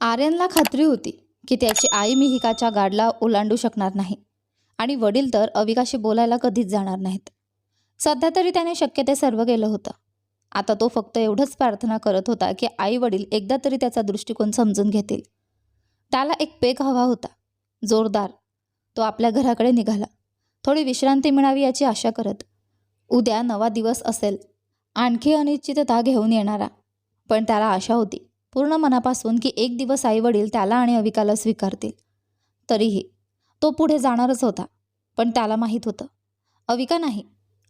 आर्यनला खात्री होती की त्याची आई मिहिकाच्या गाडला ओलांडू शकणार नाही आणि वडील तर अविकाशी बोलायला कधीच जाणार नाहीत. सध्या तरी त्याने शक्य ते सर्व केलं होतं. आता तो फक्त एवढंच प्रार्थना करत होता की आई वडील एकदा तरी त्याचा दृष्टिकोन समजून घेतील. त्याला एक पेग हवा होता. जोरदार. तो आपल्या घराकडे निघाला. थोडी विश्रांती मिळावी याची आशा करत. उद्या नवा दिवस असेल. आणखी अनिश्चितता घेऊन येणारा. पण त्याला आशा होती पूर्ण मनापासून की एक दिवस आई वडील त्याला आणि अविकाला स्वीकारतील. तरीही तो पुढे जाणारच होता पण त्याला माहीत होतं. अविका नाही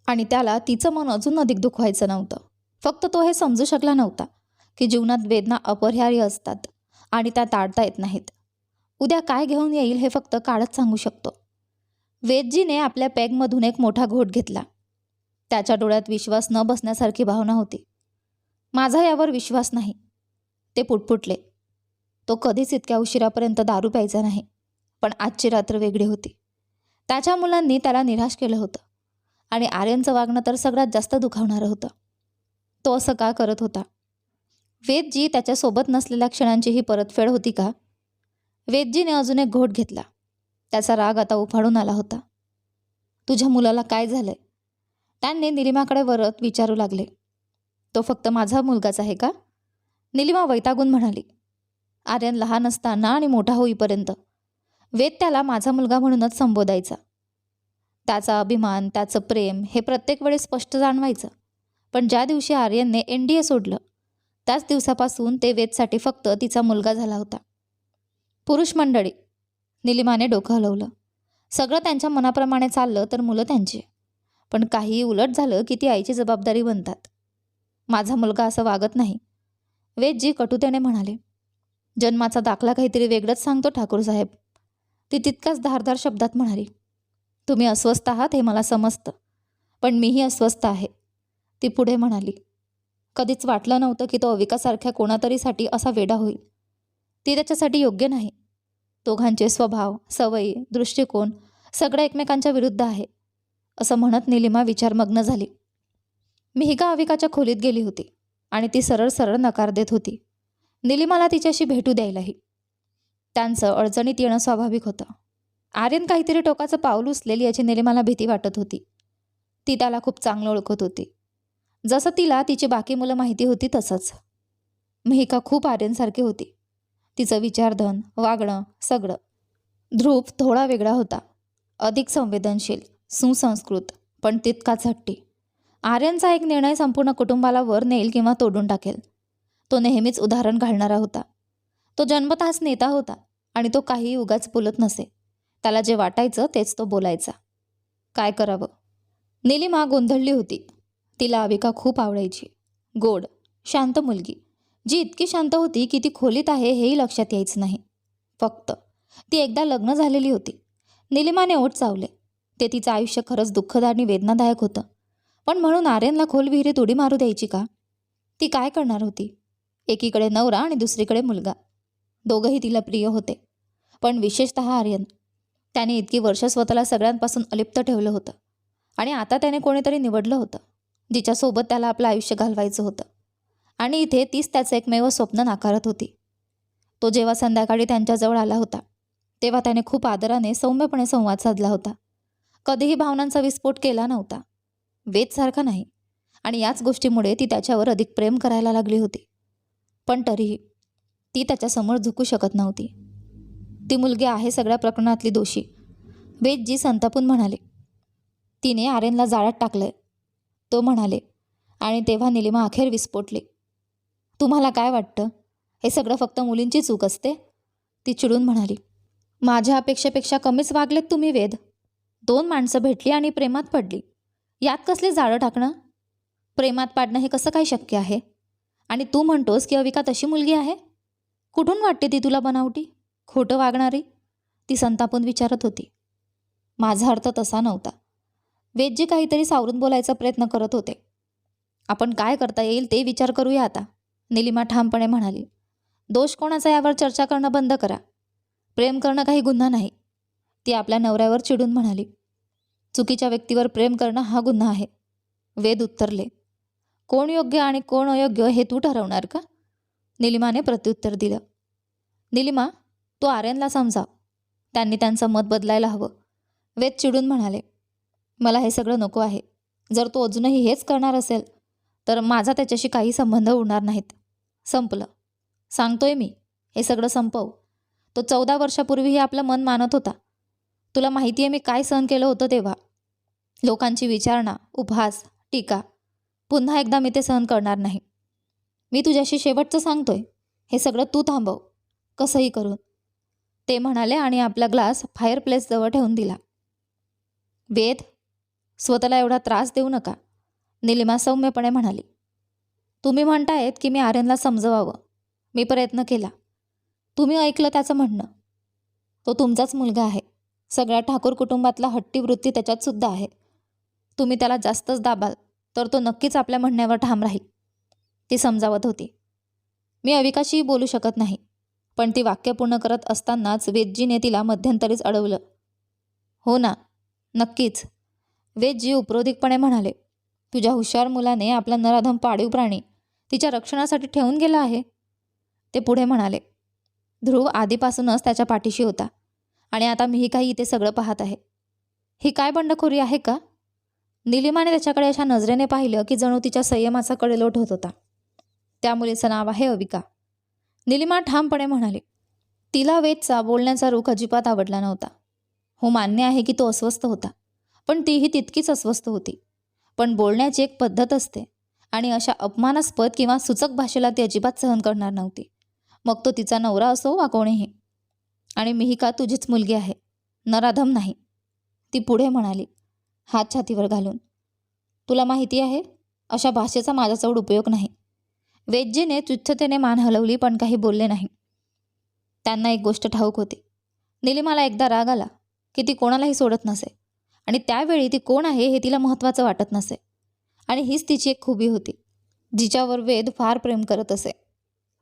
आणि त्याला तिचं मन अजून अधिक दुखवायचं नव्हतं. फक्त तो हे समजू शकला नव्हता की जीवनात वेदना अपरिहार्य असतात आणि त्या टाळता येत नाहीत. उद्या काय घेऊन येईल हे फक्त काळच सांगू शकतो. वेदजीने आपल्या पॅगमधून एक मोठा घोट घेतला. त्याच्या डोळ्यात विश्वास न बसण्यासारखी भावना होती. माझा यावर विश्वास नाही. ते पुटपुटले. तो कधीच इतक्या उशिरापर्यंत दारू प्यायचा नाही पण आजची रात्र वेगळी होती. त्याच्या मुलांनी त्याला निराश केलं होतं आणि आर्यनचं वागणं तर सगळ्यात जास्त दुखावणारं होतं. तो असं का करत होता? वेदजी त्याच्यासोबत नसलेल्या क्षणांची ही परतफेड होती का? वेदजीने अजून एक घोट घेतला. त्याचा राग आता उफाडून आला होता. तुझ्या मुलाला काय झालंय? त्यांनी निलिमाकडे वरत विचारू लागले. तो फक्त माझा मुलगाच आहे का? निलिमा वैतागून म्हणाली आर्यन लहान असताना आणि मोठा होईपर्यंत वेद त्याला माझा मुलगा म्हणूनच संबोधायचा. त्याचा अभिमान त्याचं प्रेम हे प्रत्येक वेळी स्पष्ट जाणवायचं. पण ज्या दिवशी आर्यनने एन डी ए सोडलं त्याच दिवसापासून ते वेदसाठी फक्त तिचा मुलगा झाला होता. पुरुष मंडळी निलिमाने डोकं हलवलं. सगळं त्यांच्या मनाप्रमाणे चाललं तर मुलं त्यांची. पण काही उलट झालं की ती आईची जबाबदारी बनतात. माझा मुलगा असं वागत नाही. वेदजी कटुतेने म्हणाले जन्माचा दाखला काहीतरी वेगळंच सांगतो ठाकूर साहेब. ती तितकाच धारधार शब्दात म्हणाली तुम्ही अस्वस्थ आहात हे मला समजतं पण मीही अस्वस्थ आहे. ती पुढे म्हणाली कधीच वाटलं नव्हतं की तो अविकासारख्या कोणातरीसाठी असा वेडा होईल. ती त्याच्यासाठी योग्य नाही. दोघांचे स्वभाव सवयी दृष्टिकोन सगळं एकमेकांच्या विरुद्ध आहे. असं म्हणत निलिमा विचारमग्न झाली. मी मिहिका अविकाच्या खोलीत गेली होती. आणि ती सरळ सरळ नकार देत होती. निलिमाला तिच्याशी भेटू द्यायलाही. त्यांचं अडचणीत येणं स्वाभाविक होतं. आर्यन काहीतरी टोकाचं पाऊल उचलेली याची निलिमाला भीती वाटत होती. ती त्याला खूप चांगलं ओळखत होती. जसं तिला तिची बाकी मुलं माहिती होती तसंच. मिहिका खूप आर्यनसारखी होती. तिचं विचारधन वागणं सगळं. ध्रुव थोडा वेगळा होता. अधिक संवेदनशील सुसंस्कृत पण तितकाच हट्टी. आर्यनचा एक निर्णय संपूर्ण कुटुंबाला वर नेईल किंवा तोडून टाकेल. तो नेहमीच उदाहरण घालणारा होता. तो जन्मतःच नेता होता आणि तो काहीही उगाच बोलत नसे. त्याला जे वाटायचं तेच तो बोलायचा. काय करावं? निलिमा गोंधळली होती. तिला अविका खूप आवडायची. गोड शांत मुलगी. जी इतकी शांत होती की ती खोलीत आहे हेही लक्षात यायचं नाही. फक्त ती एकदा लग्न झालेली होती. निलिमाने ओठ चावले. ते तिचं आयुष्य खरंच दुःखद आणि वेदनादायक होतं. पण म्हणून आर्यनला खोल विहिरीत उडी मारू द्यायची का? ती काय करणार होती? एकीकडे नवरा आणि दुसरीकडे मुलगा. दोघंही तिला प्रिय होते. पण विशेषतः आर्यन. त्याने इतकी वर्ष स्वतःला सगळ्यांपासून अलिप्त ठेवलं होतं. आणि आता त्याने कोणीतरी निवडलं होतं जिच्यासोबत त्याला आपलं आयुष्य घालवायचं होतं. आणि इथे तीच त्याचं एकमेव स्वप्न नाकारत होती. तो जेव्हा संध्याकाळी त्यांच्याजवळ आला होता तेव्हा त्याने खूप आदराने सौम्यपणे संवाद साधला होता. कधीही भावनांचा विस्फोट केला नव्हता. वेदसारखा नाही. आणि याच गोष्टीमुळे ती त्याच्यावर अधिक प्रेम करायला लागली होती. पण तरीही ती त्याच्यासमोर झुकू शकत नव्हती. ती मुलगी आहे सगळ्या प्रकरणातली दोषी. वेदजी संतापून म्हणाले तिने आर्यनला जाळ्यात टाकलंय. तो म्हणाले आणि तेव्हा निलिमा अखेर विस्फोटली. तुम्हाला काय वाटतं? हे सगळं फक्त मुलींची चूक असते? ती चिडून म्हणाली माझ्या अपेक्षेपेक्षा कमीच वागलेत तुम्ही वेद. दोन माणसं भेटली आणि प्रेमात पडली. यात कसले जाळं टाकणं? प्रेमात पाडणं हे कसं काय शक्य आहे? आणि तू म्हणतोस की अविका तशी मुलगी आहे? कुठून वाटते ती तुला बनावटी? खोटं वागणारी? ती संतापून विचारत होती. माझा अर्थ तसा नव्हता. वेद जे काहीतरी सावरून बोलायचा प्रयत्न करत होते. आपण काय करता येईल ते विचार करूया आता निलिमा ठामपणे म्हणाली. दोष कोणाचा यावर चर्चा करणं बंद करा. प्रेम करणं काही गुन्हा नाही. ती आपल्या नवऱ्यावर चिडून म्हणाली. चुकीच्या व्यक्तीवर प्रेम करणं हा गुन्हा आहे. वेद उत्तरले कोण योग्य आणि कोण अयोग्य हे तू ठरवणार का? निलिमाने प्रत्युत्तर दिलं. निलिमा तू आर्यनला समजाव त्यांनी त्यांचं मत बदलायला हवं. वेद चिडून म्हणाले मला हे सगळं नको आहे. जर तो अजूनही हेच करणार असेल तर माझा त्याच्याशी काही संबंध उरणार नाहीत. संपलं. सांगतोय मी. हे सगळं संपव. तो चौदा वर्षापूर्वीही आपलं मन मानत होता. तुला माहिती आहे मी काय सहन केलं होतं तेव्हा. लोकांची विचारणा उपहास टीका. पुन्हा एकदा मी ते सहन करणार नाही. मी तुझ्याशी शेवटचं सांगतोय. हे सगळं तू थांबव. कसंही करून. ते म्हणाले आणि आपला ग्लास फायर प्लेसजवळ ठेवून दिला. वेद स्वतःला एवढा त्रास देऊ नका निलिमा सौम्यपणे म्हणाली. तुम्ही म्हणतायत की मी आर्यनला समजवावं. मी प्रयत्न केला. तुम्ही ऐकलं त्याचं म्हणणं. तो तुमचाच मुलगा आहे. सगळ्या ठाकूर कुटुंबातला हट्टी वृत्ती त्याच्यात सुद्धा आहे. तुम्ही त्याला जास्तच दाबाल तर तो नक्कीच आपल्या म्हणण्यावर ठाम राहील. ती समजावत होती. मी अविकाशीही बोलू शकत नाही पण ती वाक्य पूर्ण करत असतानाच वेदजीने तिला मध्यंतरीच अडवलं. हो ना नक्कीच. वेदजी उपरोधिकपणे म्हणाले तुझ्या हुशार मुलाने आपला नराधम पाळीव प्राणी तिच्या रक्षणासाठी ठेवून गेला आहे. ते पुढे म्हणाले ध्रुव आधीपासूनच त्याच्या पाठीशी होता आणि आता मीही काही इथे सगळं पाहत आहे. ही काय बंडखोरी आहे का? निलिमाने त्याच्याकडे अशा नजरेने पाहिलं की जणू तिच्या संयमाचा कडेलोट होत होता. त्या मुलीचं नाव आहे अविका. निलिमा ठामपणे म्हणाली तिला वेदचा बोलण्याचा रुख अजिबात आवडला नव्हता. हो मान्य आहे की तो अस्वस्थ होता पण तीही तितकीच अस्वस्थ होती. पण बोलण्याची एक पद्धत असते आणि अशा अपमानास्पद किंवा सूचक भाषेला ती अजिबात सहन करणार नव्हती. मग तो तिचा नवरा असो वा कोणीही. आणि मिहिका तुझीच मुलगी आहे. नराधम नाही. ती पुढे म्हणाली हात छातीवर घालून. तुला माहिती आहे अशा भाषेचा माझा माझ्याजवळ उपयोग नाही. वेज्जीने तुच्छतेने मान हलवली पण काही बोलले नाही. त्यांना एक गोष्ट ठाऊक होती. निलिमाला एकदा राग आला की ती कोणालाही सोडत नसे. आणि त्यावेळी ती कोण आहे हे तिला महत्त्वाचं वाटत नसे. आणि हीच तिची एक खुबी होती जिच्यावर वेद फार प्रेम करत असे.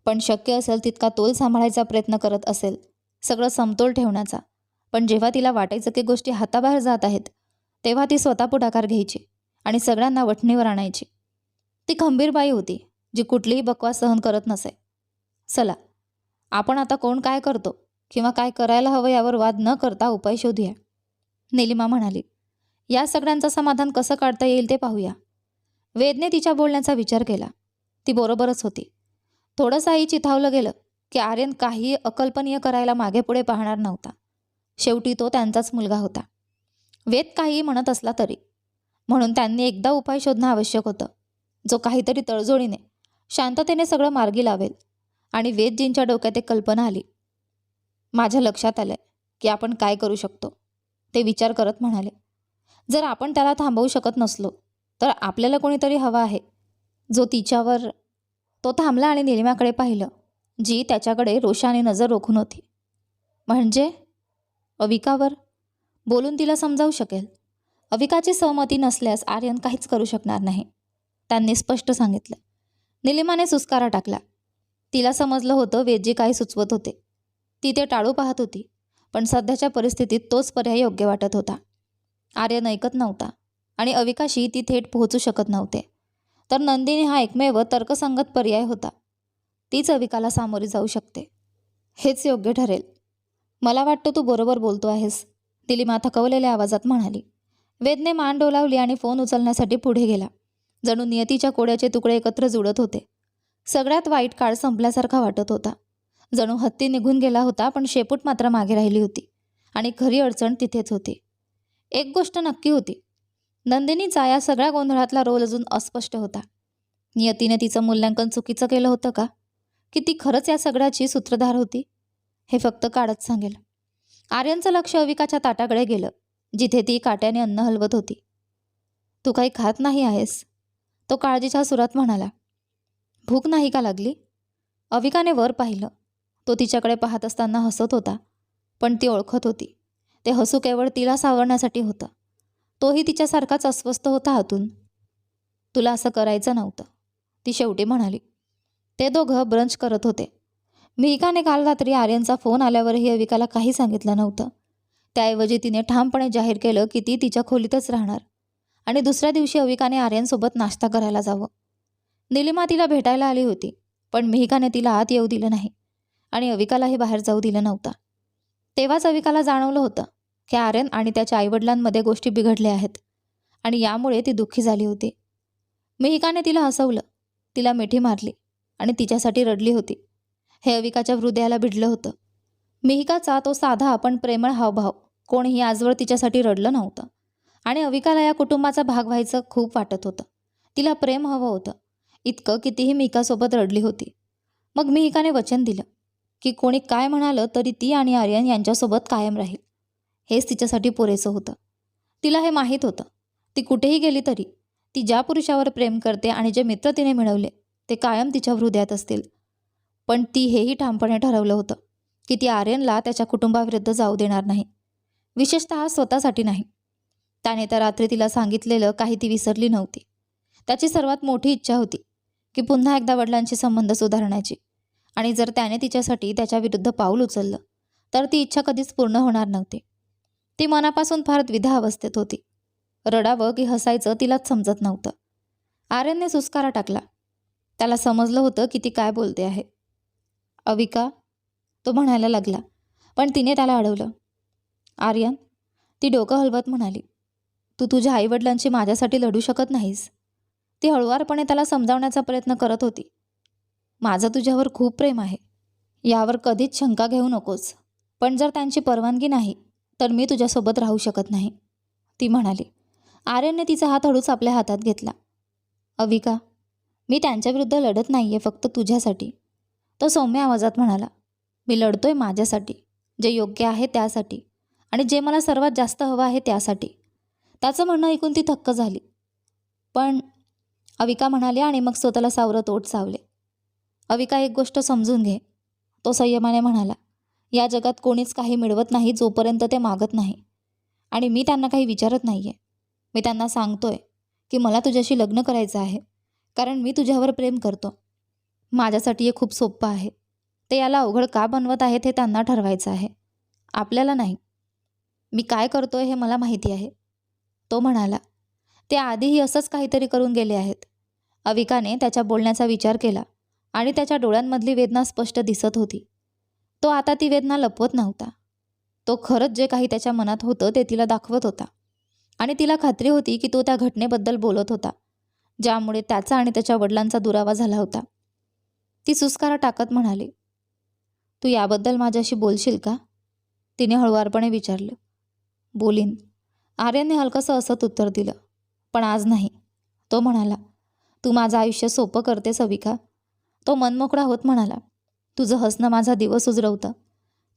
पण शक्य असेल तितका तोल सांभाळायचा प्रयत्न करत असेल सगळं समतोल ठेवण्याचा. पण जेव्हा तिला वाटायचं की गोष्टी हाताबाहेर जात आहेत तेव्हा ती स्वतः पुढाकार घ्यायची आणि सगळ्यांना वठणीवर आणायची. ती खंबीर बाई होती जी कुठलीही बकवास सहन करत नसे. चला आपण आता कोण काय करतो किंवा काय करायला हवं यावर वाद न करता उपाय शोधूया. निलिमा म्हणाली या सगळ्यांचं समाधान कसं काढता येईल ते पाहूया. वेदने तिच्या बोलण्याचा विचार केला. ती बरोबरच होती. थोडंसंही चिथावलं गेलं की आर्यन काही अकल्पनीय करायला मागे पुढे पाहणार नव्हता. शेवटी तो त्यांचाच मुलगा होता. वेद काहीही म्हणत असला तरी. म्हणून त्यांनी एकदा उपाय शोधणं आवश्यक होतं. जो काहीतरी तळजोडीने शांततेने सगळं मार्गी लावेल. आणि वेदजींच्या डोक्यात एक कल्पना आली. माझ्या लक्षात आलं की आपण काय करू शकतो. ते विचार करत म्हणाले जर आपण त्याला थांबवू शकत नसलो तर आपल्याला कोणीतरी हवा आहे. जो तिच्यावर तो थांबला आणि निलिमाकडे पाहिलं जी त्याच्याकडे रोषाने नजर रोखून होती. म्हणजे? अविकावर? बोलून तिला समजावू शकेल. अविकाची सहमती नसल्यास आर्यन काहीच करू शकणार नाही. त्यांनी स्पष्ट सांगितलं. निलिमाने सुस्कारा टाकला. तिला समजलं होतं वेदजी काही सुचवत होते. ती ते टाळू पाहत होती पण सध्याच्या परिस्थितीत तोच पर्याय योग्य वाटत होता. आर्यन ऐकत नव्हता आणि अविकाशी ती थेट पोहोचू शकत नव्हते. तर नंदिनी हा एकमेव तर्कसंगत पर्याय होता. तीच अविकाला सामोरी जाऊ शकते. हेच योग्य ठरेल. मला वाटतं तू बरोबर बोलतो आहेस. दिलीमा थकवलेल्या आवाजात म्हणाली वेदने मान डोलावली आणि फोन उचलण्यासाठी पुढे गेला. जणू नियतीच्या कोड्याचे तुकडे एकत्र जुळत होते. सगळ्यात वाईट काळ संपल्यासारखा वाटत होता. जणू हत्ती निघून गेला होता पण शेपूट मात्र मागे राहिली होती आणि खरी अडचण तिथेच होती. एक गोष्ट नक्की होती. नंदिनीचा या सगळ्या गोंधळातला रोल अजून अस्पष्ट होता. नियतीने तिचं मूल्यांकन चुकीचं केलं होतं का? की ती खरंच या सगळ्याची सूत्रधार होती? हे फक्त काळच सांगेल. आर्यनचं लक्ष अविकाच्या ताटाकडे गेलं जिथे ती काट्याने अन्न हलवत होती. तू काही खात नाही आहेस तो काळजीच्या सुरात म्हणाला. भूक नाही का लागली? अविकाने वर पाहिलं. तो तिच्याकडे पाहत असताना हसत होता पण ती ओळखत होती. ते हसू केवळ तिला सावरण्यासाठी होतं. तोही तिच्यासारखाच अस्वस्थ होता हातून. तुला असं करायचं नव्हतं ती शेवटी म्हणाली. ते दोघं ब्रंच करत होते. मिहिकाने काल रात्री आर्यनचा फोन आल्यावरही अविकाला काही सांगितलं नव्हतं. त्याऐवजी तिने ठामपणे जाहीर केलं की ती तिच्या खोलीतच राहणार आणि दुसऱ्या दिवशी अविकाने आर्यनसोबत नाश्ता करायला जावं. निलिमा तिला भेटायला आली होती पण मिहिकाने तिला आत येऊ दिलं नाही आणि अविकालाही बाहेर जाऊ दिलं नव्हतं. तेव्हाच अविकाला जाणवलं होतं की आर्यन आणि त्याच्या आईवडिलांमध्ये गोष्टी बिघडल्या आहेत आणि यामुळे ती दुःखी झाली होती. मिहिकाने तिला हसवलं तिला मिठी मारली आणि तिच्यासाठी रडली होती. हे अविकाच्या हृदयाला भिडलं होतं. मिहिकाचा तो साधा पण प्रेमळ हावभाव कोणीही आजवर तिच्यासाठी रडलं नव्हतं. आणि अविकाला या कुटुंबाचा भाग व्हायचं खूप वाटत होतं. तिला प्रेम हवं होतं. इतकं कितीही मिहिकासोबत रडली होती. मग मिहिकाने वचन दिलं की कोणी काय म्हणालं तरी ती आणि आर्यन यांच्यासोबत कायम राहील. हेच तिच्यासाठी पुरेसं होतं. तिला हे माहीत होतं. ती कुठेही गेली तरी ती ज्या पुरुषावर प्रेम करते आणि जे मित्र तिने मिळवले ते कायम तिच्या हृदयात असतील. पण ती हेही ठामपणे ठरवलं होतं की ती आर्यनला त्याच्या कुटुंबाविरुद्ध जाऊ देणार नाही. विशेषतः स्वतःसाठी नाही. त्याने त्या रात्री तिला सांगितलेलं काही ती विसरली नव्हती. त्याची सर्वात मोठी इच्छा होती की पुन्हा एकदा वडिलांशी संबंध सुधारण्याची आणि जर त्याने तिच्यासाठी त्याच्या विरुद्ध पाऊल उचललं तर ती इच्छा कधीच पूर्ण होणार नव्हती. ती मनापासून फार द्विधा अवस्थेत होती. रडावं की हसायचं तिलाच समजत नव्हतं. आर्यनने सुस्कारा टाकला. त्याला समजलं होतं की ती काय बोलते आहे. अविका तो म्हणायला लागला. पण तिने त्याला अडवलं. आर्यन ती डोकं हलवत म्हणाली तू तुझ्या आईवडिलांशी माझ्यासाठी लढू शकत नाहीस. ती हळुवारपणे त्याला समजावण्याचा प्रयत्न करत होती. माझं तुझ्यावर खूप प्रेम आहे. यावर कधीच शंका घेऊ नकोस. पण जर त्यांची परवानगी नाही तर मी तुझ्यासोबत राहू शकत नाही. ती म्हणाली. आर्यनने तिचा हात हळूच आपल्या हातात घेतला. अविका मी त्यांच्याविरुद्ध लढत नाही आहे फक्त तुझ्यासाठी. तो सौम्य आवाजात म्हणाला मी लढतोय माझ्यासाठी जे योग्य आहे त्यासाठी आणि जे मला सर्वात जास्त हवं आहे त्यासाठी. त्याचं म्हणणं ऐकून ती थक्क झाली. पण अविका म्हणाली आणि मग स्वतःला सावरत ओठ सावले अविका एक गोष्ट समजून घे. तो संयमाने म्हणाला या जगात कोणीच काही मिळवत नाही जोपर्यंत ते मागत नाही आणि मी त्यांना काही विचारत नाही आहे मी त्यांना सांगतोय की मला तुझ्याशी लग्न करायचं आहे कारण मी तुझ्यावर प्रेम करतो. माझ्यासाठी हे खूप सोपं आहे. ते याला अवघड का बनवत आहेत हे त्यांना ठरवायचं आहे. आपल्याला नाही. मी काय करतोय हे मला माहिती आहे. तो म्हणाला ते आधीही असंच काहीतरी करून गेले आहेत. अविकाने त्याच्या बोलण्याचा विचार केला आणि त्याच्या डोळ्यांमधली वेदना स्पष्ट दिसत होती. तो आता ती वेदना लपवत नव्हता. तो खरंच जे काही त्याच्या मनात होतं ते तिला दाखवत होता. आणि तिला खात्री होती की तो त्या घटनेबद्दल बोलत होता ज्यामुळे त्याचा आणि त्याच्या वडिलांचा दुरावा झाला होता. ती सुस्कारा टाकत म्हणाली तू याबद्दल माझ्याशी बोलशील का? तिने हळुवारपणे विचारलं. बोलीन. आर्यनने हलकंसं असत उत्तर दिलं. पण आज नाही. तो म्हणाला तू माझं आयुष्य सोपं करते सविका. तो मनमोकळा होत म्हणाला तुझं हसणं माझा दिवस उजरवतं.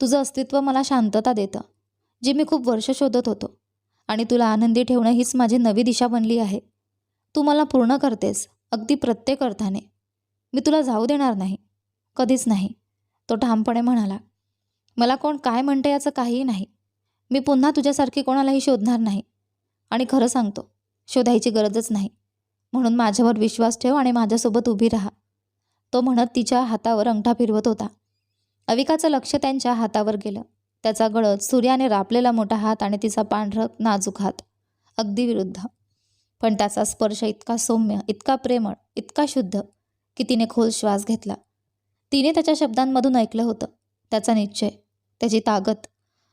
तुझं अस्तित्व मला शांतता देतं जी मी खूप वर्ष शोधत होतो. आणि तुला आनंदी ठेवणं हीच माझी नवी दिशा बनली आहे. तू मला पूर्ण करतेस अगदी प्रत्येक अर्थाने. मी तुला जाऊ देणार नाही. कधीच नाही. तो ठामपणे म्हणाला मला कोण काय म्हणते याचं काहीही नाही. मी पुन्हा तुझ्यासारखी कोणालाही शोधणार नाही. आणि खरं सांगतो शोधायची गरजच नाही. म्हणून माझ्यावर विश्वास ठेव आणि माझ्यासोबत उभी राहा. तो म्हणत तिच्या हातावर अंगठा फिरवत होता. अविकाचं लक्ष त्यांच्या हातावर गेलं. त्याचा गळत सूर्याने रापलेला मोठा हात आणि तिचा पांढरक नाजूक हात. अगदी विरुद्ध. पण त्याचा स्पर्श इतका सौम्य इतका प्रेमळ इतका शुद्ध. की तिने खोल श्वास घेतला. तिने त्याच्या शब्दांमधून ऐकलं होतं. त्याचा निश्चय त्याची ताकद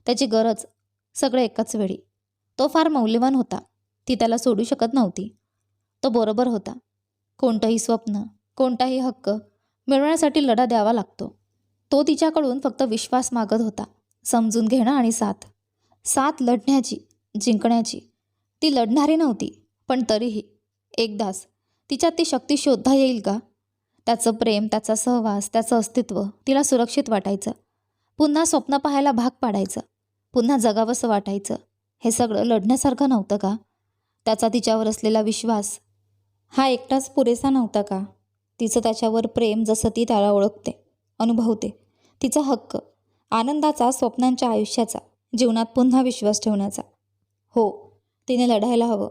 त्याची गरज सगळं एकाच वेळी. तो फार मौल्यवान होता. ती त्याला सोडू शकत नव्हती. तो बरोबर होता. कोणतंही स्वप्न कोणताही हक्क मिळवण्यासाठी लढा द्यावा लागतो. तो तिच्याकडून फक्त विश्वास मागत होता. समजून घेणं आणि साथ. साथ लढण्याची जिंकण्याची. ती लढणारी नव्हती पण तरीही. एकदाच तिच्यात ती शक्ती शोधता येईल का? त्याचं प्रेम त्याचा सहवास त्याचं अस्तित्व तिला सुरक्षित वाटायचं. पुन्हा स्वप्न पाहायला भाग पाडायचं. पुन्हा जगावंसं वाटायचं. हे सगळं लढण्यासारखं नव्हतं का? त्याचा तिच्यावर असलेला विश्वास हा एकटाच पुरेसा नव्हता का? तिचं त्याच्यावर प्रेम जसं ती त्याला ओळखते अनुभवते. तिचा हक्क आनंदाचा स्वप्नांच्या आयुष्याचा जीवनात पुन्हा विश्वास ठेवण्याचा. हो तिने लढायला हवं.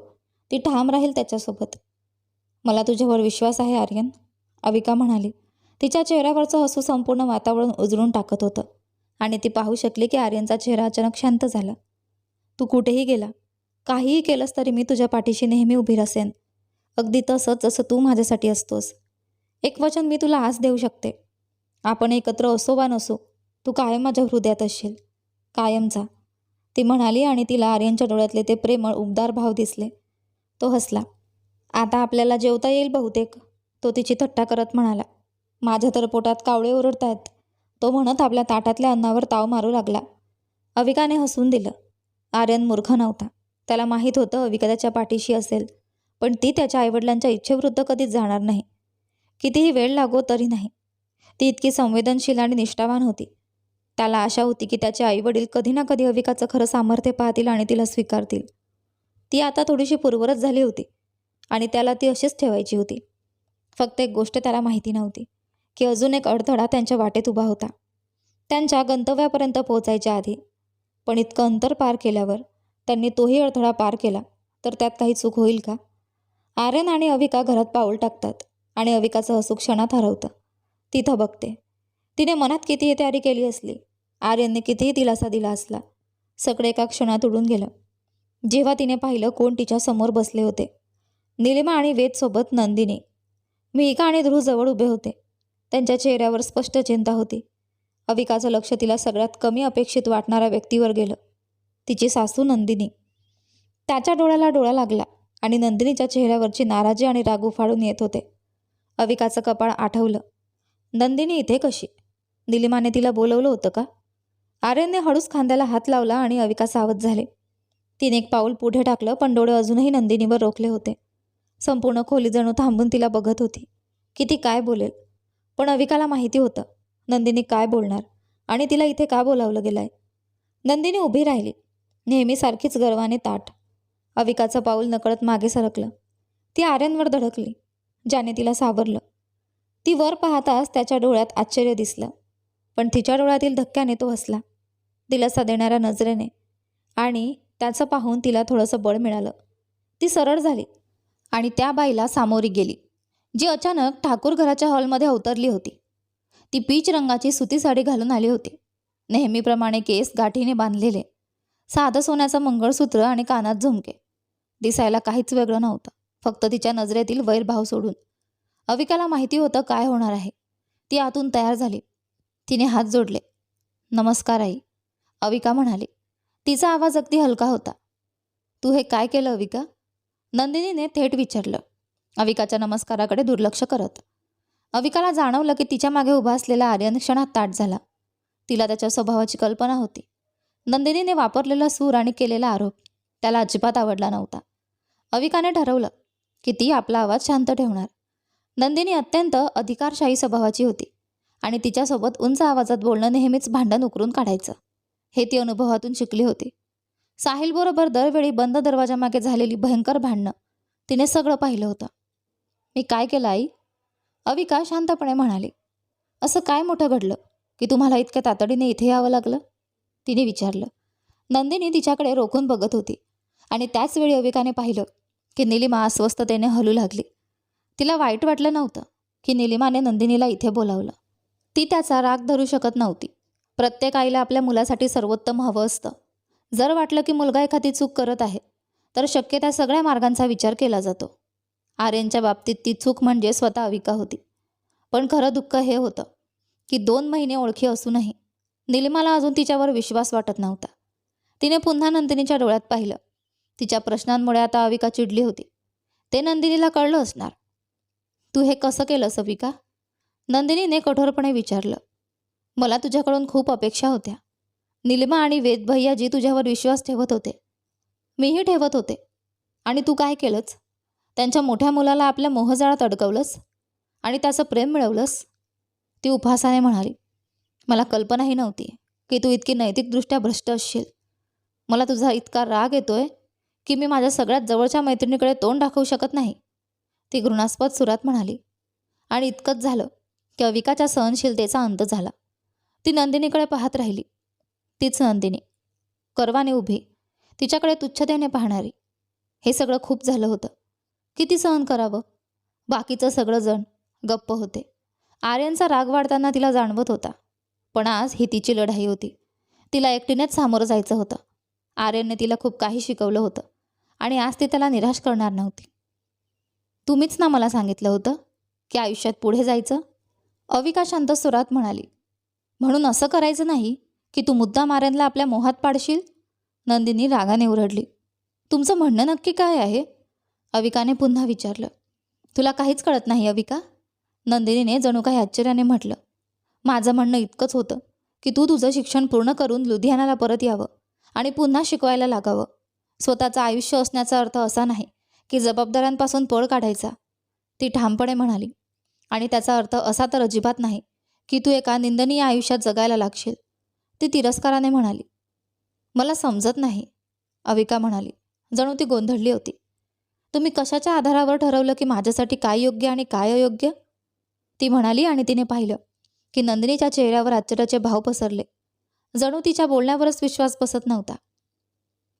ती ठाम राहील त्याच्यासोबत. मला तुझ्यावर विश्वास आहे आर्यन. अविका म्हणाली तिच्या चेहऱ्यावरचं हसू संपूर्ण वातावरण उजळून टाकत होतं आणि ती पाहू शकली की आर्यनचा चेहरा अचानक शांत झाला. तू कुठेही गेला काहीही केलंस तरी मी तुझ्या पाठीशी नेहमी उभी असेन. अगदी तसंच जसं तू माझ्यासाठी असतोस. एक वचन मी तुला आज देऊ शकते. आपण एकत्र असो वा नसो तू कायम माझ्या हृदयात असशील. कायमचा ती म्हणाली आणि तिला आर्यनच्या डोळ्यातले ते प्रेमळ उबदार भाव दिसले. तो हसला. आता आपल्याला जेवता येईल बहुतेक. तो तिची थट्टा करत म्हणाला माझ्या तर पोटात कावळे ओरडत आहेत तो म्हणत आपल्या ताटातल्या अन्नावर ताव मारू लागला. अविकाने हसून दिलं. आर्यन मूर्ख नव्हता. त्याला माहीत होतं अविका त्याच्या पाठीशी असेल पण ती त्याच्या आईवडिलांच्या इच्छेविरुद्ध कधीच जाणार नाही. कितीही वेळ लागो तरी नाही. ती इतकी संवेदनशील आणि निष्ठावान होती. त्याला आशा होती की त्याचे आईवडील कधी ना कधी अविकाचं खरं सामर्थ्य पाहतील आणि तिला स्वीकारतील. ती आता थोडीशी पूर्वरच झाली होती आणि त्याला ती अशीच ठेवायची होती. फक्त एक गोष्ट त्याला माहिती नव्हती की अजून एक अडथळा त्यांच्या वाटेत उभा होता. त्यांच्या गंतव्यापर्यंत पोहोचायच्या आधी पण इतकं अंतर पार केल्यावर त्यांनी तोही अडथळा पार केला तर त्यात काही चूक होईल का? आर्यन आणि अविका घरात पाऊल टाकतात आणि अविकाचं हसू क्षणात हरवतं. तिथं बघते तिने मनात कितीही तयारी केली असली आर्यनने कितीही दिलासा दिला असला सगळे एका क्षणात उडून गेलं. जेव्हा तिने पाहिलं कोण तिच्या समोर बसले होते निलिमा आणि वेदसोबत नंदिनी मिहिका आणि ध्रुव जवळ उभे होते. त्यांच्या चेहऱ्यावर स्पष्ट चिंता होती. अविकाचं लक्ष तिला सगळ्यात कमी अपेक्षित वाटणाऱ्या व्यक्तीवर गेलं. तिची सासू नंदिनी. त्याच्या डोळ्याला डोळा लागला आणि नंदिनीच्या चेहऱ्यावरची नाराजी आणि राग उफाळून येत होते. अविकाचं कपाळ आठवलं. नंदिनी इथे कशी? निलिमाने तिला बोलवलं होतं का? आर्यनने हळूच खांद्याला हात लावला आणि अविका सावध झाले. तिने एक पाऊल पुढे टाकलं पण डोळे अजूनही नंदिनीवर रोखले होते. संपूर्ण खोली जणू थांबून तिला बघत होती. की ती काय बोलेल? पण अविकाला माहिती होतं. नंदिनी काय बोलणार? आणि तिला इथे का बोलावलं गेलंय? नंदिनी उभी राहिली. नेहमीसारखीच गर्वाने ताट अविकाचं पाऊल नकळत मागे सरकलं. ती आर्यांवर धडकली. ज्याने तिला सावरलं. ती वर पाहताच त्याच्या डोळ्यात आश्चर्य दिसलं. पण तिच्या डोळ्यातील धक्क्याने तो हसला. दिलासा देणाऱ्या नजरेने. आणि त्याचं पाहून तिला थोडंसं बळ मिळालं. ती सरळ झाली. आणि त्या बाईला सामोरी गेली जी अचानक ठाकूर घराच्या हॉलमध्ये अवतरली होती. ती पीच रंगाची सुती साडी घालून आली होती. नेहमीप्रमाणे केस गाठीने बांधलेले. साधं सोन्याचं मंगळसूत्र आणि कानात झुमके. दिसायला काहीच वेगळं नव्हतं फक्त तिच्या नजरेतील वैरभाव सोडून. अविकाला माहिती होतं काय होणार आहे. ती आतून तयार झाली. तिने हात जोडले. नमस्कार आई. अविका म्हणाली. तिचा आवाज अगदी हलका होता. तू हे काय केलं अविका? नंदिनीने थेट विचारलं. अविकाच्या नमस्काराकडे दुर्लक्ष करत. अविकाला जाणवलं की तिच्यामागे उभा असलेला आर्यन क्षणात ताट झाला. तिला त्याच्या स्वभावाची कल्पना होती. नंदिनीने वापरलेला सूर आणि केलेला आरोप त्याला अजिबात आवडला नव्हता. अविकाने ठरवलं की ती आपला आवाज शांत ठेवणार. नंदिनी अत्यंत अधिकारशाही स्वभावाची होती आणि तिच्यासोबत उंच आवाजात बोलणं नेहमीच भांडण उकरून काढायचं. हे ती अनुभवातून शिकली होती. साहिलबरोबर दरवेळी बंद दरवाजामागे झालेली भयंकर भांडणं तिने सगळं पाहिलं होतं. मी काय केलं आई? अविका शांतपणे म्हणाली. असं काय मोठं घडलं? की तुम्हाला इतक्या तातडीने इथे यावं लागलं? तिने विचारलं. नंदिनी तिच्याकडे रोखून बघत होती आणि त्याचवेळी अविकाने पाहिलं की निलिमा अस्वस्थतेने हलू लागली. तिला वाईट वाटलं नव्हतं की निलिमाने नंदिनीला इथे बोलावलं. ती त्याचा राग धरू शकत नव्हती. प्रत्येक आईला आपल्या मुलासाठी सर्वोत्तम हवं असतं. जर वाटलं की मुलगा एखादी चूक करत आहे तर शक्य त्या सगळ्या मार्गांचा विचार केला जातो. आर्यनच्या बाबतीत ती चूक म्हणजे स्वतः अविका होती. पण खरं दुःख हे होतं की दोन महिने ओळखी असूनही निलिमाला अजून तिच्यावर विश्वास वाटत नव्हता. तिने पुन्हा नंदिनीच्या डोळ्यात पाहिलं. तिच्या प्रश्नांमुळे आता अविका चिडली होती. ते नंदिनीला कळलं असणार. तू हे कसं केलंस अविका? नंदिनीने कठोरपणे विचारलं. मला तुझ्याकडून खूप अपेक्षा होत्या. निलिमा आणि वेद भैयाजी तुझ्यावर विश्वास ठेवत होते. मीही ठेवत होते. आणि तू काय केलंच त्यांच्या मोठ्या मुलाला आपल्या मोहजाळात अडकवलंस? आणि त्याचं प्रेम मिळवलंस? ती उपहासाने म्हणाली मला कल्पनाही नव्हती की तू इतकी नैतिकदृष्ट्या भ्रष्ट असशील. मला तुझा इतका राग येतोय की मी माझ्या सगळ्यात जवळच्या मैत्रिणीकडे तोंड दाखवू शकत नाही. ती घृणास्पद सुरात म्हणाली. आणि इतकंच झालं की अविकाच्या सहनशीलतेचा अंत झाला. ती नंदिनीकडे पाहत राहिली. तीच नंदिनी. कर्वाने उभी. तिच्याकडे तुच्छतेने पाहणारी. हे सगळं खूप झालं होतं. किती सहन करावं? बाकीचं सगळं जण गप्प होते. आर्यनचा राग वाढताना तिला जाणवत होता. पण आज ही तिची लढाई होती. तिला एकटीनेच सामोरं जायचं होतं. आर्यनने तिला खूप काही शिकवलं होतं. आणि आज ती त्याला निराश करणार नव्हती. तुम्हीच ना मला सांगितलं होतं की आयुष्यात पुढे जायचं? अविका शांत सुरात म्हणाली. म्हणून असं करायचं नाही? की तू मुद्दा माऱ्यांना आपल्या मोहात पाडशील? नंदिनी रागाने उरडली तुमचं म्हणणं नक्की काय आहे? अविकाने पुन्हा विचारलं. तुला काहीच कळत नाही अविका? नंदिनीने जणू काही आश्चर्याने म्हटलं. माझं म्हणणं इतकंच होतं की तू तुझं शिक्षण पूर्ण करून लुधियानाला परत यावं आणि पुन्हा शिकवायला लागावं. स्वतःचं आयुष्य असण्याचा अर्थ असा नाही की जबाबदाऱ्यांपासून पळ काढायचा. ती ठामपणे म्हणाली. आणि त्याचा अर्थ असा तर अजिबात नाही की तू एका निंदनीय आयुष्यात जगायला लागशील. ती तिरस्काराने म्हणाली मला समजत नाही अविका म्हणाली. जणू ती गोंधळली होती. तुम्ही कशाच्या आधारावर ठरवलं की माझ्यासाठी काय योग्य आणि काय अयोग्य? ती म्हणाली आणि तिने पाहिलं की नंदिनीच्या चेहऱ्यावर आश्चर्याचे भाव पसरले. जणू तिच्या बोलण्यावरच विश्वास बसत नव्हता.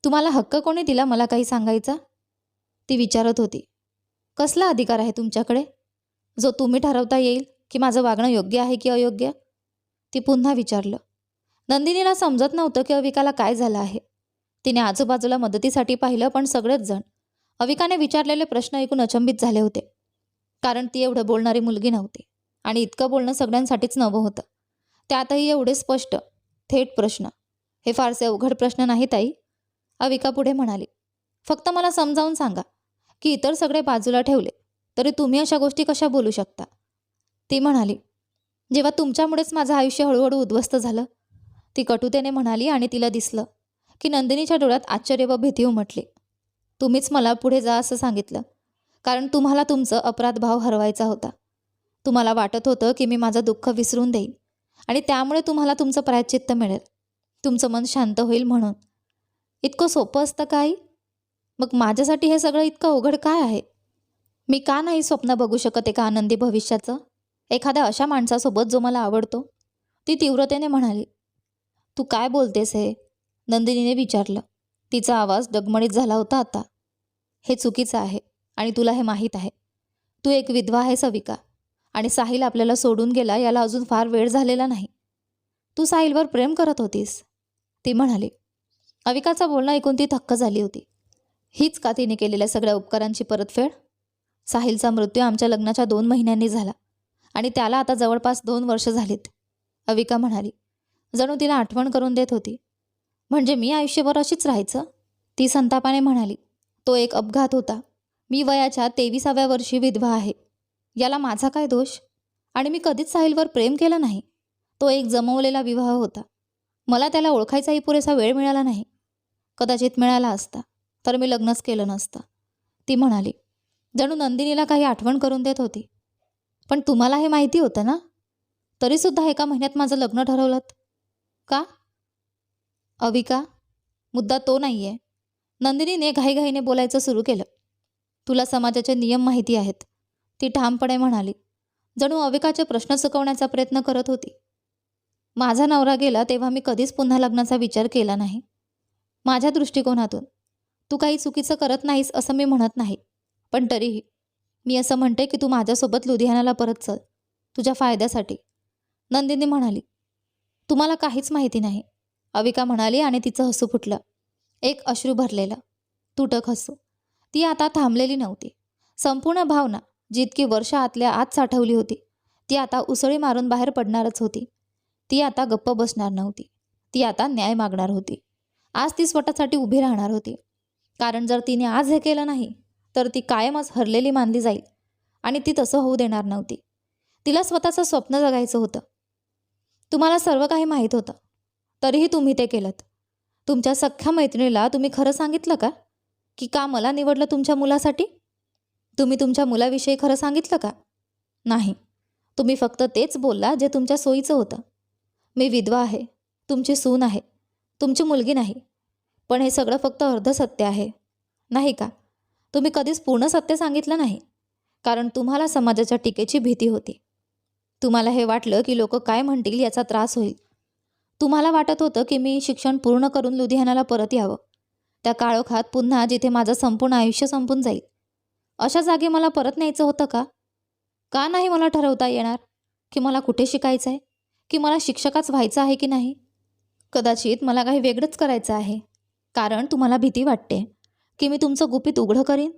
तुम्हाला हक्क कोणी दिला मला काही सांगायचा? ती विचारत होती. कसला अधिकार आहे तुमच्याकडे? जो तुम्ही ठरवता येईल की माझं वागणं योग्य आहे की अयोग्य? ती पुन्हा विचारलं. नंदिनीला समजत नव्हतं की अविकाला काय झालं आहे. तिने आजूबाजूला मदतीसाठी पाहिलं पण सगळेच जण अविकाने विचारलेले प्रश्न ऐकून अचंबित झाले होते. कारण ती एवढं बोलणारी मुलगी नव्हती आणि इतकं बोलणं सगळ्यांसाठीच नवं होतं. त्यातही एवढे स्पष्ट थेट प्रश्न. हे फारसे अवघड प्रश्न नाही ताई अविका पुढे म्हणाली. फक्त मला समजावून सांगा की इतर सगळे बाजूला ठेवले तरी तुम्ही अशा गोष्टी कशा बोलू शकता? ती म्हणाली जेव्हा तुमच्यामुळेच माझं आयुष्य हळूहळू उद्ध्वस्त झालं ती कटुतेने म्हणाली आणि तिला दिसलं की नंदिनीच्या डोळ्यात आश्चर्य व भीती उमटली. तुम्हीच मला पुढे जा असं सांगितलं कारण तुम्हाला तुमचं अपराध भाव हरवायचा होता. तुम्हाला वाटत होतं की मी माझं दुःख विसरून देईन आणि त्यामुळे तुम्हाला तुमचं प्रायचित्त मिळेल. तुमचं मन शांत होईल म्हणून. इतकं सोपं असतं काय मग माझ्यासाठी हे सगळं इतकं अवघड काय आहे? मी का नाही स्वप्न बघू शकत एका आनंदी भविष्याचं? एखाद्या अशा माणसासोबत जो मला आवडतो? ती तीव्रतेने म्हणाली. तू काय बोलतेस हे? नंदिनीने विचारलं. तिचा आवाज डगमळीत झाला होता आता. हे चुकीचं आहे आणि तुला हे माहीत आहे. तू एक विधवा आहे सविका आणि साहिल आपल्याला सोडून गेला याला अजून फार वेळ झालेला नाही. तू साहिलवर प्रेम करत होतीस? ती म्हणाली. अविकाचं बोलणं ऐकून ती थक्क झाली होती. हीच का तिने केलेल्या सगळ्या उपकारांची परतफेड? साहिलचा मृत्यू आमच्या लग्नाच्या दोन महिन्यांनी झाला आणि त्याला आता जवळपास दोन वर्ष झालीत. अविका म्हणाली. जणू तिला आठवण करून देत होती. म्हणजे मी आयुष्यभर अशीच राहायचं? ती संतापाने म्हणाली. तो एक अपघात होता. मी वयाच्या तेविसाव्या वर्षी विधवा आहे. याला माझा काय दोष? आणि मी कधीच साहिलवर प्रेम केलं नाही. तो एक जमवलेला विवाह होता. मला त्याला ओळखायचाही पुरेसा वेळ मिळाला नाही. कदाचित मिळाला असता तर मी लग्नच केलं नसतं. ती म्हणाली. जणू नंदिनीला काही आठवण करून देत होती. पण तुम्हाला हे माहिती होतं ना? तरीसुद्धा एका महिन्यात माझं लग्न ठरवलं का? अविका मुद्दा तो नाही आहे नंदिनीने घाईघाईने बोलायचं सुरू केलं. तुला समाजाचे नियम माहिती आहेत. ती ठामपणे म्हणाली. जणू अविकाचे प्रश्न चुकवण्याचा प्रयत्न करत होती. माझा नवरा गेला तेव्हा मी कधीच पुन्हा लग्नाचा विचार केला नाही. माझ्या दृष्टिकोनातून. तू काही चुकीचं करत नाहीस असं मी म्हणत नाही. पण तरीही मी असं म्हणते की तू माझ्यासोबत लुधियानाला परत चल. तुझ्या फायद्यासाठी. नंदिनी म्हणाली. तुम्हाला काहीच माहिती नाही. अविका म्हणाली आणि तिचं हसू फुटलं. एक अश्रू भरलेलं. तुटक हसू. ती आता थांबलेली नव्हती. संपूर्ण भावना जितकी वर्ष आतल्या आत साठवली होती ती आता उसळी मारून बाहेर पडणारच होती. ती आता गप्प बसणार नव्हती. ती आता न्याय मागणार होती. आज ती स्वतःसाठी उभी राहणार होती. कारण जर तिने आज हे केलं नाही तर ती कायमच हरलेली मानली जाईल. आणि ती तसं होऊ देणार नव्हती. तिला स्वतःचं स्वप्न जगायचं होतं. तुम्हाला सर्व काही माहीत होतं. तरीही तुम्ही ते केलं तुमच्या सख्ख्या मैत्रिणीला तुम्ही खरं सांगितलं का? की का मला निवडलं तुमच्या मुलासाठी? तुम्ही तुमच्या मुलाविषयी खरं सांगितलं का? नाही. तुम्ही फक्त तेच बोलला जे तुमच्या सोयीचं होतं. मी विधवा आहे. तुमची सून आहे. तुमची मुलगी नाही. पण हे सगळं फक्त अर्ध सत्य आहे. नाही का? तुम्ही कधीच पूर्ण सत्य सांगितलं नाही. कारण तुम्हाला समाजाच्या टीकेची भीती होती. तुम्हाला हे वाटलं की लोक काय म्हणतील याचा त्रास होईल. तुम्हाला वाटत होतं की मी शिक्षण पूर्ण करून लुधियानाला परत यावं. त्या काळोखात पुन्हा जिथे माझं संपूर्ण आयुष्य संपून जाईल. अशा जागी मला परत न्यायचं होतं का? का नाही मला ठरवता येणार? की मला कुठे शिकायचं आहे की मला शिक्षकाच व्हायचं आहे की नाही? कदाचित मला काही वेगळंच करायचं आहे. कारण तुम्हाला भीती वाटते की मी तुमचं गुपित उघडं करीन?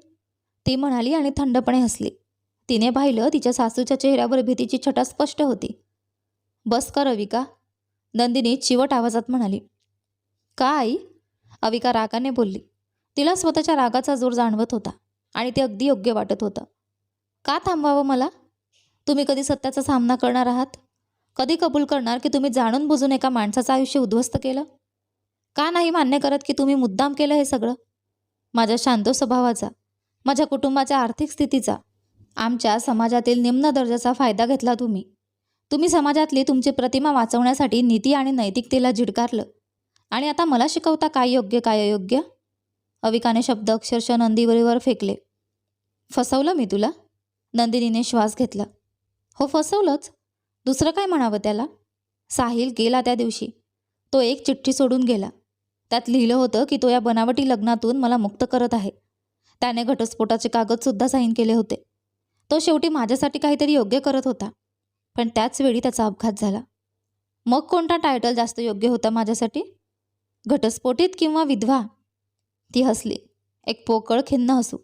ती म्हणाली आणि थंडपणे हसली. तिने पाहिलं तिच्या सासूच्या चेहऱ्यावर भीतीची छटा स्पष्ट होती. बस कर अविका. नंदिनी चिवट आवाजात म्हणाली. का आई? अविका रागाने बोलली. तिला स्वतःच्या रागाचा जोर जाणवत होता आणि ते अगदी योग्य वाटत होतं. का थांबवावं मला? तुम्ही कधी सत्याचा सामना करणार आहात? कधी कबूल करणार की तुम्ही जाणून बुजून एका माणसाचं आयुष्य उद्ध्वस्त केलं? का नाही मान्य करत की तुम्ही मुद्दाम केलं हे सगळं? माझ्या शांत स्वभावाचा माझ्या कुटुंबाच्या आर्थिक स्थितीचा आमच्या समाजातील निम्न दर्जाचा फायदा घेतला तुम्ही. तुम्ही समाजातली तुमची प्रतिमा वाचवण्यासाठी नीती आणि नैतिकतेला झिडकारलं. आणि आता मला शिकवता काय योग्य काय अयोग्य? अविकाने शब्द अक्षरशः नंदीवरीवर फेकले. फसवलं मी तुला? नंदिनीने श्वास घेतला. हो फसवलंच. दुसरं काय म्हणावं त्याला? साहिल गेला त्या दिवशी. तो एक चिठ्ठी सोडून गेला. त्यात लिहिलं होतं की तो या बनावटी लग्नातून मला मुक्त करत आहे. त्याने घटस्फोटाचे कागदसुद्धा साईन केले होते. तो शेवटी माझ्यासाठी काहीतरी योग्य करत होता. पण त्याच वेळी त्याचा अपघात झाला. मग कोणता टायटल जास्त योग्य होता माझ्यासाठी? घटस्फोटीत किंवा विधवा? ती हसली. एक पोकळ खिन्न हसू.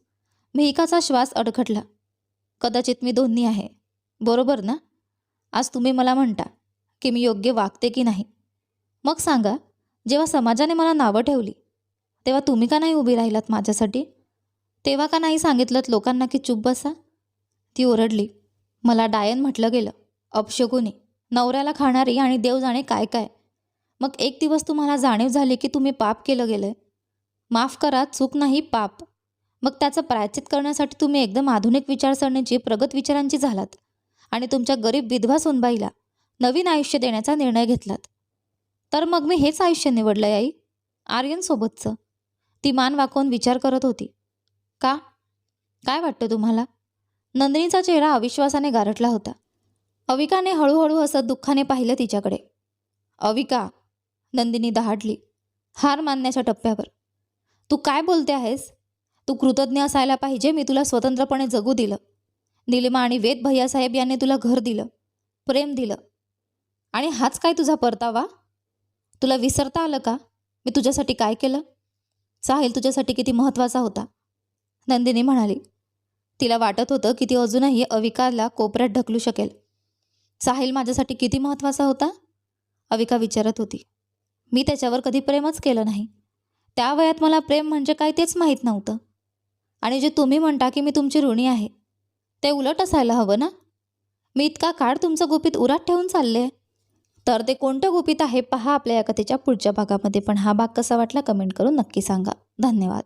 मिहिकाचा श्वास अडखटला. कदाचित मी दोन्ही आहे. बरोबर ना? आज तुम्ही मला म्हणता की मी योग्य वागते की नाही. मग सांगा जेव्हा समाजाने मला नावं ठेवली तेव्हा तुम्ही का नाही उभी राहिलात माझ्यासाठी? तेव्हा का नाही सांगितलं लोकांना की चूप बसा? ती ओरडली. मला डायन म्हटलं गेलं. अपशकुनी नवऱ्याला खाणारी आणि देव जाणे काय काय? मग एक दिवस तुम्हाला जाणीव झाली की तुम्ही पाप केलं गेलं. माफ करा चूक नाही पाप. मग त्याचं प्रायचित करण्यासाठी तुम्ही एकदम आधुनिक विचारसरणीची प्रगत विचारांची झालात. आणि तुमच्या गरीब विधवा सोनबाईला नवीन आयुष्य देण्याचा निर्णय घेतलात. तर मग मी हेच आयुष्य निवडलं आई? आर्यनसोबतचं. ती मान वाकवून विचार करत होती. का? काय वाटतं तुम्हाला? नंदिनीचा चेहरा अविश्वासाने गारटला होता. अविकाने हळूहळू असं दुःखाने पाहिलं तिच्याकडे. अविका नंदिनी दहाडली हार मानण्याच्या टप्प्यावर. तू काय बोलते आहेस? तू कृतज्ञ असायला पाहिजे मी तुला स्वतंत्रपणे जगू दिलं. निलिमा आणि वेद भैयासाहेब यांनी तुला घर दिलं प्रेम दिलं. आणि हाच काय तुझा परतावा? तुला विसरता आलं का? मी तुझ्यासाठी काय केलं? साहिल तुझ्यासाठी किती महत्त्वाचा होता. नंदिनी म्हणाली तिला वाटत होतं की ती अजूनही अविकाला कोपऱ्यात ढकलू शकेल. साहिल माझ्यासाठी किती महत्त्वाचा होता? अविका विचारत होती. मी त्याच्यावर कधी प्रेमच केलं नाही. त्या वयात मला प्रेम म्हणजे काय तेच माहीत नव्हतं. आणि जे तुम्ही म्हणता की मी तुमची ऋणी आहे ते उलट असायला हवं ना? मी इतका काळ तुमचं गुपित उरात ठेवून चालले. तर ते कोणतं गुपित आहे पहा आपल्या या कथेच्या पुढच्या भागामध्ये. पण हा भाग कसा वाटला कमेंट करून नक्की सांगा. धन्यवाद.